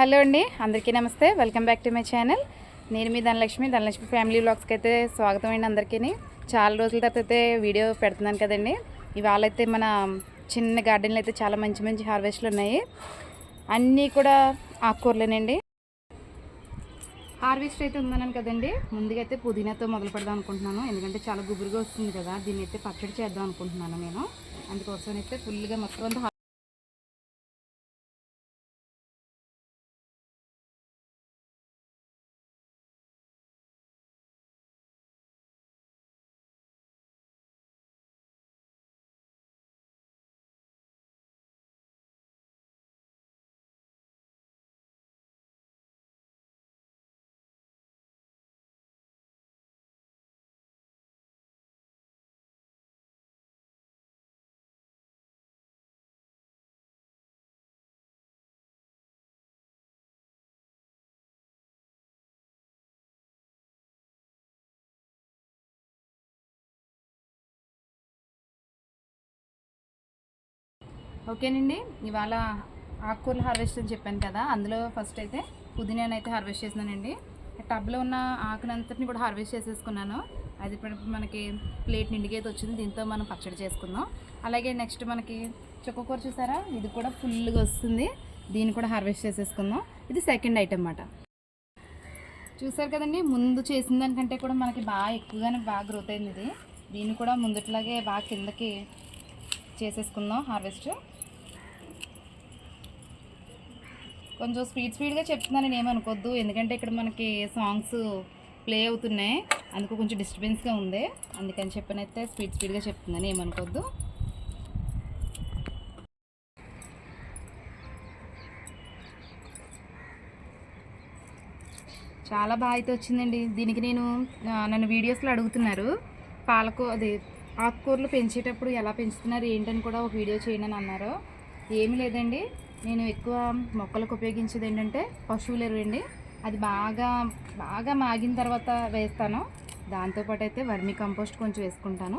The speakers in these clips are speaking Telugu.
హలో అండి అందరికీ నమస్తే. Welcome back to my channel. నేను మీ ధనలక్ష్మి ధనలక్ష్మి ఫ్యామిలీ వ్లాగ్స్కి అయితే స్వాగతం అండి అందరికీ చాలా రోజుల తర్వాత అయితే వీడియో పెడుతున్నాను కదండి. ఇవాళ అయితే మన చిన్న గార్డెన్లో అయితే చాలా మంచి మంచి హార్వెస్ట్లు ఉన్నాయి. అన్నీ కూడా ఆకుకూరలేనండి. హార్వెస్ట్ అయితే ఉందన్నాను కదండి. ముందుగా అయితే పుదీనాతో మొదలు పెడదాం అనుకుంటున్నాను. ఎందుకంటే చాలా గుబురుగా వస్తుంది కదా. దీన్ని అయితే పచ్చడి చేద్దాం అనుకుంటున్నాను నేను. అందుకోసం అయితే ఫుల్గా మొత్తం అంతా ఓకేనండి. ఇవాళ ఆకుకూరలు హార్వెస్ట్ అని చెప్పాను కదా అందులో ఫస్ట్ అయితే పుదీనాను అయితే హార్వెస్ట్ చేసినానండి టబ్లో ఉన్న ఆకునంతటిని కూడా హార్వెస్ట్ చేసేసుకున్నాను. అది ఇప్పుడు మనకి ప్లేట్ నిండికైతే అయితే వచ్చింది దీంతో మనం పచ్చడి చేసుకుందాం. అలాగే నెక్స్ట్ మనకి చుక్కకూర చూసారా? ఇది కూడా ఫుల్గా వస్తుంది. దీన్ని కూడా హార్వెస్ట్ చేసేసుకుందాం. ఇది సెకండ్ ఐటమ్ అన్నమాట. చూసారు కదండి ముందు చేసిన దానికంటే కూడా మనకి బాగా ఎక్కువగానే బాగా గ్రోత్ అయింది ఇది. దీన్ని కూడా ముందుట్లాగే బాగా కిందకి చేసేసుకుందాం హార్వెస్ట్. కొంచెం స్పీడ్ స్పీడ్గా చెప్తున్నానని ఏమనుకోవద్దు ఎందుకంటే ఇక్కడ మనకి సాంగ్స్ ప్లే అవుతున్నాయి. అందుకు కొంచెం డిస్టర్బెన్స్గా ఉంది. అందుకని చెప్పనైతే స్పీడ్ స్పీడ్గా చెప్తున్నాను ఏమనుకోవద్దు చాలా బాగా అయితే వచ్చిందండి. దీనికి నేను నన్ను వీడియోస్లో అడుగుతున్నారు. పాలకూర అది ఆకుకూరలు పెంచేటప్పుడు ఎలా పెంచుతున్నారు ఏంటని కూడా ఒక వీడియో చేయనని అన్నారు. ఏమీ లేదండి. నేను ఎక్కువ మొక్కలకు ఉపయోగించేది ఏంటంటే పశువుల ఎరువు అండి అది బాగా బాగా మాగిన తర్వాత వేస్తాను. దాంతోపాటు అయితే వర్మీ కంపోస్ట్ కొంచెం వేసుకుంటాను.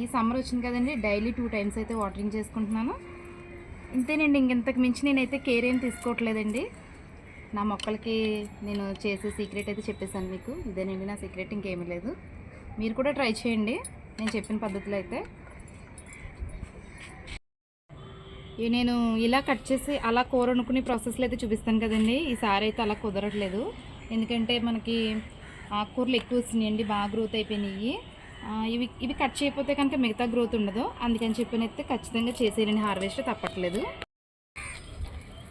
ఈ సమ్మర్ వచ్చింది కదండి డైలీ టూ టైమ్స్ అయితే వాటరింగ్ చేసుకుంటున్నాను. ఇంతేనండి ఇంకెంతకు మించి నేనైతే కేర్ ఏం తీసుకోవట్లేదండి. నా మొక్కలకి నేను చేసే సీక్రెట్ అయితే చెప్పేశాను మీకు. ఇదేనండి నా సీక్రెట్ ఇంకేమీ లేదు. మీరు కూడా ట్రై చేయండి. నేను చెప్పిన పద్ధతిలో అయితే ఈ నేను ఇలా కట్ చేసి అలా కూర వండుకునే ప్రాసెస్లో అయితే చూపిస్తాను కదండి. ఈసారి అయితే అలా కుదరట్లేదు. ఎందుకంటే మనకి ఆకుకూరలు ఎక్కువ వచ్చినాయండి బాగా గ్రోత్ అయిపోయినాయి. ఇవి ఇవి కట్ చేయకపోతే కనుక మిగతా గ్రోత్ ఉండదు. అందుకని చెప్పినైతే ఖచ్చితంగా చేసేయండి హార్వెస్ట్ తప్పట్లేదు.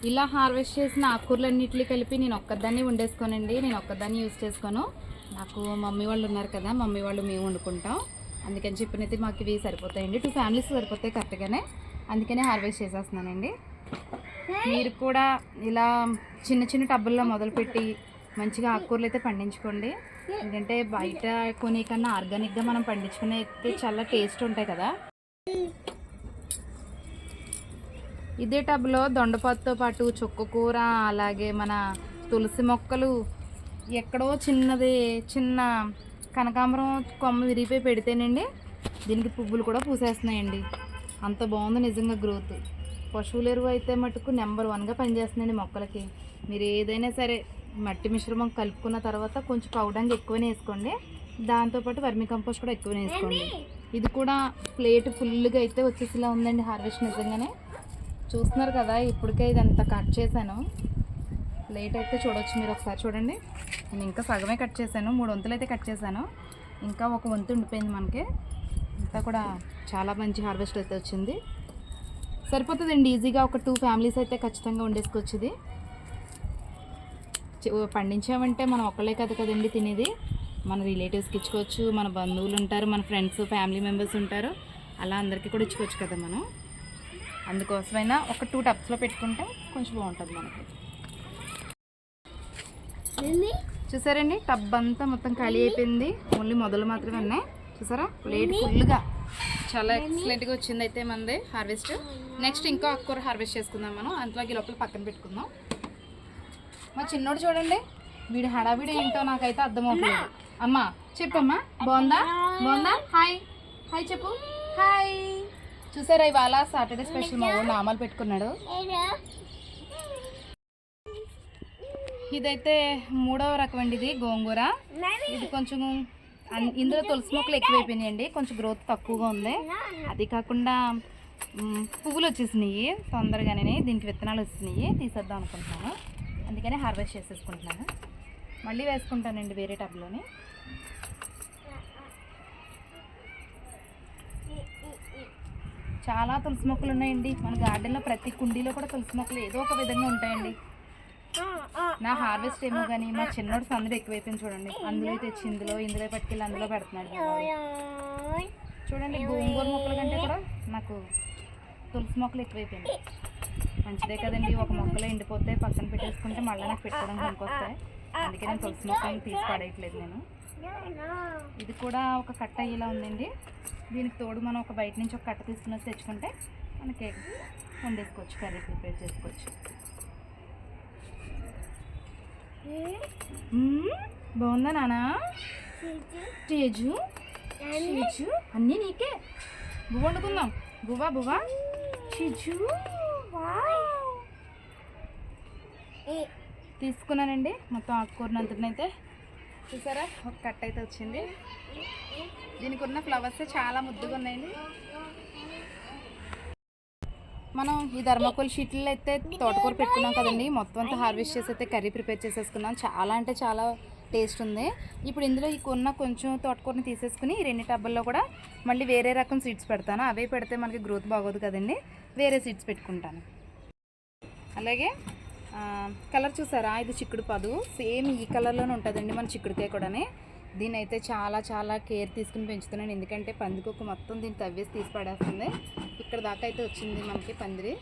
ఇలా హార్వెస్ట్ చేసిన ఆకుకూరలన్నింటినీ కలిపి నేను ఒక్కదాన్ని వండేసుకోనండి. నేను ఒక్కదాన్ని యూజ్ చేసుకోను. నాకు మమ్మీ వాళ్ళు ఉన్నారు కదా మమ్మీ వాళ్ళు మేము వండుకుంటాం. అందుకని చెప్పినైతే మాకు ఇవి సరిపోతాయండి. టూ ఫ్యామిలీస్ సరిపోతాయి కరెక్ట్గానే అందుకనే హార్వెస్ట్ చేసేస్తున్నానండి. మీరు కూడా ఇలా చిన్న చిన్న టబ్బుల్లో మొదలుపెట్టి మంచిగా ఆకుకూరలు అయితే పండించుకోండి. ఎందుకంటే బయట కొనే కన్నా ఆర్గానిక్గా మనం పండించుకునే అయితే చాలా టేస్ట్ ఉంటాయి కదా. ఇదే టబ్లో దొండపత్తో పాటు చుక్కకూర అలాగే మన తులసి మొక్కలు ఎక్కడో చిన్నది చిన్న కనకాంబరం కొమ్మ విరిగిపోయి పెడితేనండి దీనికి పువ్వులు కూడా పూసేస్తున్నాయండి. అంత బాగుంది నిజంగా గ్రోత్. పశువుల ఎరువు అయితే మటుకు నెంబర్ వన్గా పనిచేస్తుందండి మొక్కలకి. మీరు ఏదైనా సరే మట్టి మిశ్రమం కలుపుకున్న తర్వాత కొంచెం పౌడంగా ఎక్కువనే వేసుకోండి. దాంతోపాటు వర్మి కంపోస్ట్ కూడా ఎక్కువనే వేసుకోండి. ఇది కూడా ప్లేట్ ఫుల్గా అయితే వచ్చేసిలా ఉందండి హార్వెస్ట్ నిజంగానే. చూస్తున్నారు కదా ఇప్పటికే ఇదంతా కట్ చేశాను. ప్లేట్ అయితే చూడొచ్చు మీరు ఒకసారి చూడండి. నేను ఇంకా సగమే కట్ చేశాను మూడు వంతులు అయితే కట్ చేశాను. ఇంకా ఒక వంతు ఉండిపోయింది మనకి. అంతా కూడా చాలా మంచి హార్వెస్ట్ అయితే వచ్చింది. సరిపోతుందండి ఈజీగా ఒక టూ ఫ్యామిలీస్ అయితే ఖచ్చితంగా వండేసుకోవచ్చు ఇది పండించామంటే మనం ఒక్కలే కదా కదండి తినేది. మన రిలేటివ్స్కి ఇచ్చుకోవచ్చు మన బంధువులు ఉంటారు మన ఫ్రెండ్స్ ఫ్యామిలీ మెంబర్స్ ఉంటారు. అలా అందరికీ కూడా ఇచ్చుకోవచ్చు కదా మనం. అందుకోసమైనా ఒక టూ టబ్స్లో పెట్టుకుంటే కొంచెం బాగుంటుంది మనకి. చూసారండి? టబ్ అంతా మొత్తం ఖాళీ అయిపోయింది. ఓన్లీ మొదలు మాత్రమే ఉన్నాయి. చూసారా? ప్లేట్ ఫుల్గా చాలా ఎక్సలెంట్గా వచ్చింది అయితే మనది హార్వెస్ట్ నెక్స్ట్ ఇంకో ఆకుకూర హార్వెస్ట్ చేసుకుందాం మనం. అంతలోకి లోపల పక్కన పెట్టుకుందాం. మా చిన్నోడు చూడండి. వీడి హడావిడి ఏంటో నాకైతే అర్థమవుతుంది అమ్మా. చెప్పమ్మా. బాగుందా? బాగుందా? హాయ్ హాయ్ చెప్పు. హాయ్ చూసారా ఇవాళ సాటర్డే స్పెషల్ మా ఊరు నామాలు పెట్టుకున్నాడు. ఇదైతే మూడవ రకం అండి ఇది గోంగూర. ఇది కొంచెం ఇందులో తులసి మొక్కలు ఎక్కువైపోయినాయండి. కొంచెం గ్రోత్ తక్కువగా ఉంది. అది కాకుండా పువ్వులు వచ్చేసినాయి. తొందరగానే దీనికి విత్తనాలు వచ్చినాయి తీసేద్దాం అనుకుంటున్నాను. అందుకని హార్వెస్ట్ చేసేసుకుంటున్నాను. మళ్ళీ వేసుకుంటానండి వేరే టబ్లోని. చాలా తులసి మొక్కలు ఉన్నాయండి. మన గార్డెన్లో ప్రతి కుండీలో కూడా తులసి మొక్కలు ఏదో ఒక విధంగా ఉంటాయండి. నా హార్వెస్ట్ ఏమో కానీ మా చిన్నోడు సందడి ఎక్కువైపోయింది చూడండి. అందులో తెచ్చి ఇందులో ఇందులో పట్టుకెళ్ళి అందులో పెడుతున్నాడు. చూడండి గోంగూర మొక్కల కంటే కూడా నాకు తులసి మొక్కలు ఎక్కువైపోయింది మంచిదే కదండి ఒక మొక్కలో ఎండిపోతే పక్కన పెట్టేసుకుంటే మళ్ళీ నాకు పెట్టుకోవడానికి పనికొస్తాయి. అందుకే నేను తులసి మొక్కలను తీసి పడేయట్లేదు నేను. ఇది కూడా ఒక కట్ట అయ్యేలా ఉందండి. దీనికి తోడు మనం ఒక బయట నుంచి ఒక కట్ట తీసుకుని తెచ్చుకుంటే మనకి వండేసుకోవచ్చు కర్రీ ప్రిపేర్ చేసుకోవచ్చు. బాగుందా నానా? తేజు? చీజు అన్నీ నీకే. బువ్వ వండుకుందాం. బువ్వా బువ్వా. చీజు తీసుకున్నానండి. మొత్తం ఆకుకూరనంతనైతే చూసారా? ఒక కట్ అయితే వచ్చింది. దీనికి ఉన్న ఫ్లవర్స్ చాలా ముద్దుగా ఉన్నాయండి. మనం ఈ ధర్మకోల్ షీట్లో అయితే తోటకూర పెట్టుకున్నాం కదండి. మొత్తం అంతా హార్వెస్ట్ చేసి అయితే కర్రీ ప్రిపేర్ చేసేసుకున్నాం. చాలా అంటే చాలా టేస్ట్ ఉంది. ఇప్పుడు ఇందులో ఈ కొన్న కొంచెం తోటకూరని తీసేసుకుని ఈ రెండు టబ్బల్లో కూడా మళ్ళీ వేరే రకం సీడ్స్ పెడతాను. అవే పెడితే మనకి గ్రోత్ బాగోదు కదండి. వేరే సీడ్స్ పెట్టుకుంటాను. అలాగే కలర్ చూసారా? ఇది చిక్కుడు పాదు. సేమ్ ఈ కలర్లోనే ఉంటుందండి మన చిక్కుడుకాయ కూడానే. దీని అయితే చాలా చాలా కేర్ తీసుకుని పెంచుతున్నాను. ఎందుకంటే పందికొక్కు మొత్తం దీన్ని తవ్వేసి తీసి పడేస్తుంది. ఇక్కడ దాకా అయితే వచ్చింది మనకి పందిరి.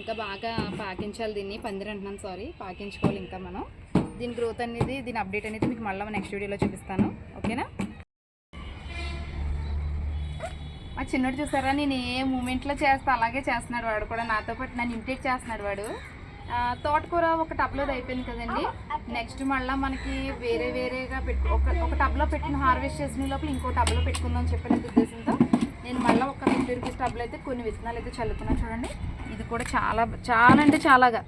ఇంకా బాగా పాకించాలి దీన్ని. పందిరి అంటున్నాను సారీ పాకించుకోవాలి ఇంకా మనం. దీని గ్రోత్ అనేది దీని అప్డేట్ అనేది మీకు మళ్ళీ నెక్స్ట్ వీడియోలో చూపిస్తాను. ఓకేనా? మా చిన్నోడు చూసారా? నేను ఏ మూమెంట్లో చేస్తా అలాగే చేస్తున్నాడు వాడు కూడా. నాతో పాటు నన్ను ఇమిటేట్ చేస్తున్నాడు వాడు. తోటకూర ఒక టబ్లోది అయిపోయింది కదండి. నెక్స్ట్ మళ్ళీ మనకి వేరే వేరేగా పెట్టు ఒక ఒక టబ్లో పెట్టిన హార్వెస్ట్ చేసిన లోపల ఇంకో టబ్లో పెట్టుకుందాం చెప్పిన ఉద్దేశంతో నేను మళ్ళీ ఒక ఫిఫ్టీ రూపీస్ టబ్లో అయితే కొన్ని విత్తనాలు అయితే చల్లుకున్నాను చూడండి. ఇది కూడా చాలా చాలా అంటే చాలాగా.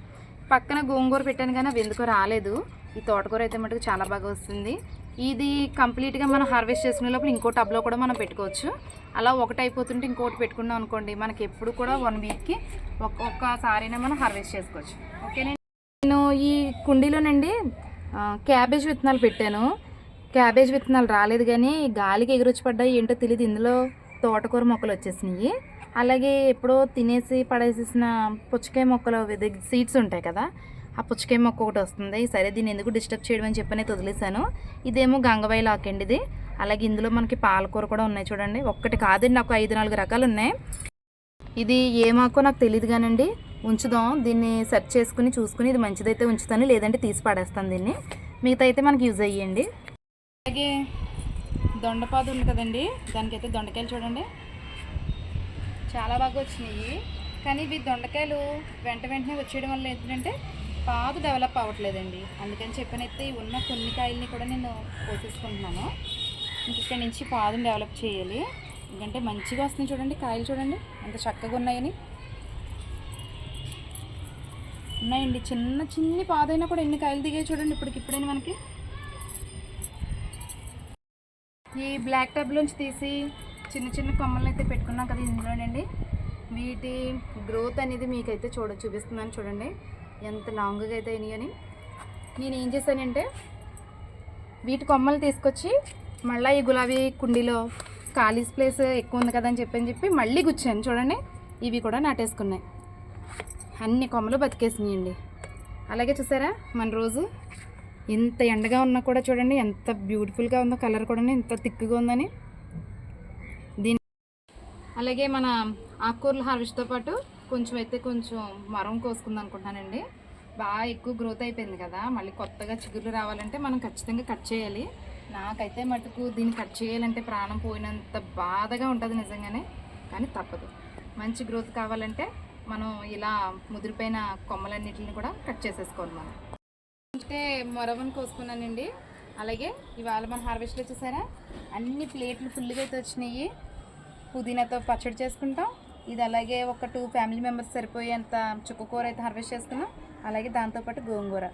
పక్కన గోంగూర పెట్టాను కానీ అవి ఎందుకో రాలేదు. ఈ తోటకూర అయితే మటుకు చాలా బాగా వస్తుంది. ఇది కంప్లీట్గా మనం హార్వెస్ట్ చేసుకునే లోపల ఇంకో టబ్లో కూడా మనం పెట్టుకోవచ్చు. అలా ఒకటి అయిపోతుంటే ఇంకోటి పెట్టుకున్నాం అనుకోండి మనకి ఎప్పుడు కూడా వన్ వీక్కి ఒక్కొక్కసారైనా మనం హార్వెస్ట్ చేసుకోవచ్చు. ఓకేనండి నేను ఈ కుండీలోనండి క్యాబేజ్ విత్తనాలు పెట్టాను. క్యాబేజ్ విత్తనాలు రాలేదు కానీ గాలికి ఎగురొచ్చి పడ్డాయి ఏంటో తెలియదు ఇందులో తోటకూర మొక్కలు వచ్చేసినాయి. అలాగే ఎప్పుడో తినేసి పడేసేసిన పుచ్చకాయ మొక్కలు సీడ్స్ ఉంటాయి కదా ఆ పుచ్చకాయ మొక్క ఒకటి వస్తుంది. సరే దీన్ని ఎందుకు డిస్టర్బ్ చేయడం అని నేను వదిలేసాను ఇదేమో గంగవాయి లాకండి ఇది అలాగే ఇందులో మనకి పాలకూర కూడా ఉన్నాయి చూడండి. ఒక్కటి కాదండి నాకు ఐదు నాలుగు రకాలు ఉన్నాయి. ఇది ఏమాకో నాకు తెలియదు కానండి ఉంచుదాం. దీన్ని సెర్చ్ చేసుకుని చూసుకుని ఇది మంచిదైతే ఉంచుతాను లేదంటే తీసి పడేస్తాను దీన్ని. మిగతా అయితే మనకి యూజ్ అయ్యండి అలాగే దొండపాదు ఉంది కదండి. దానికైతే దొండకాయలు చూడండి. చాలా బాగా వచ్చినాయి. కానీ ఇవి దొండకాయలు వెంట వెంటనే వచ్చేయడం వల్ల ఏంటంటే పాదు డెవలప్ అవ్వట్లేదండి. అందుకని చెప్పనైతే ఉన్న కొన్ని కాయల్ని కూడా నేను పోసేసుకుంటున్నాను. ఇంక ఇక్కడ నుంచి పాదుని డెవలప్ చేయాలి. ఎందుకంటే మంచిగా వస్తుంది చూడండి కాయలు చూడండి. ఎంత చక్కగా ఉన్నాయని. ఉన్నాయండి. చిన్న చిన్ని పాదైనా కూడా ఎన్ని కాయలు దిగాయి చూడండి ఇప్పటికి ఇప్పుడైనా మనకి. ఈ బ్లాక్ టబ్లోంచి తీసి చిన్న చిన్న కొమ్మలను అయితే పెట్టుకున్నాం కదా ఇందులోనండి. వీటి గ్రోత్ అనేది మీకైతే చూడ చూపిస్తున్నాను చూడండి. ఎంత లాంగ్గా అయితే అయినాయని నేను ఏం చేశానంటే వీటి కొమ్మలు తీసుకొచ్చి మళ్ళీ ఈ గులాబీ కుండీలో ఖాళీ ప్లేస్ ఎక్కువ ఉంది కదా అని చెప్పని చెప్పి మళ్ళీ గుచ్చాను. చూడండి ఇవి కూడా నాటేసుకున్నాయి. అన్ని కొమ్మలు బతికేసినాయండి. అలాగే చూసారా మన రోజు? ఎంత ఎండగా ఉన్నా కూడా చూడండి ఎంత బ్యూటిఫుల్గా ఉందో కలర్ కూడా ఎంత థిక్గా ఉందని. దీని అలాగే మన ఆకుకూరలు హార్వెస్ట్తో పాటు కొంచెం అయితే కొంచెం మరం కోసుకుందాం అనుకుంటున్నానండి బాగా ఎక్కువ గ్రోత్ అయిపోయింది కదా మళ్ళీ కొత్తగా చిగుర్లు రావాలంటే మనం ఖచ్చితంగా కట్ చేయాలి. నాకైతే మటుకు దీన్ని కట్ చేయాలంటే ప్రాణం పోయినంత బాధగా ఉంటుంది నిజంగానే కానీ తప్పదు. మంచి గ్రోత్ కావాలంటే మనం ఇలా ముదిరిపోయిన కొమ్మలన్నిటిని కూడా కట్ చేసేసుకోవాలి మనం. అంటే మొరవని కోసుకున్నానండి. అలాగే ఇవాళ మన హార్వెస్ట్లో చూసారా? అన్ని ప్లేట్లు ఫుల్గా అయితే వచ్చినాయి. పుదీనాతో పచ్చడి చేసుకుంటాం. ఇది అలాగే ఒక టూ ఫ్యామిలీ మెంబర్స్ సరిపోయేంత చుక్కకూర అయితే హార్వెస్ట్ చేసుకున్నాం. అలాగే దాంతోపాటు గోంగూర.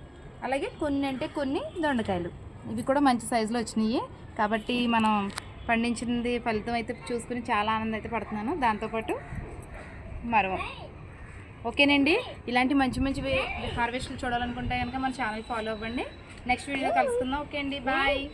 అలాగే కొన్ని అంటే కొన్ని దొండకాయలు. ఇవి కూడా మంచి సైజులో వచ్చినాయి. కాబట్టి మనం పండించింది ఫలితం అయితే చూసుకుని చాలా ఆనందం అయితే పడుతున్నాను. దాంతోపాటు మరో ఓకేనండి? ఇలాంటి మంచి మంచి హార్వెస్ట్లు చూడాలనుకుంటే కనుక మన ఛానల్ ఫాలో అవ్వండి. నెక్స్ట్ వీడియో కలుసుకుందాం. ఓకే అండి బాయ్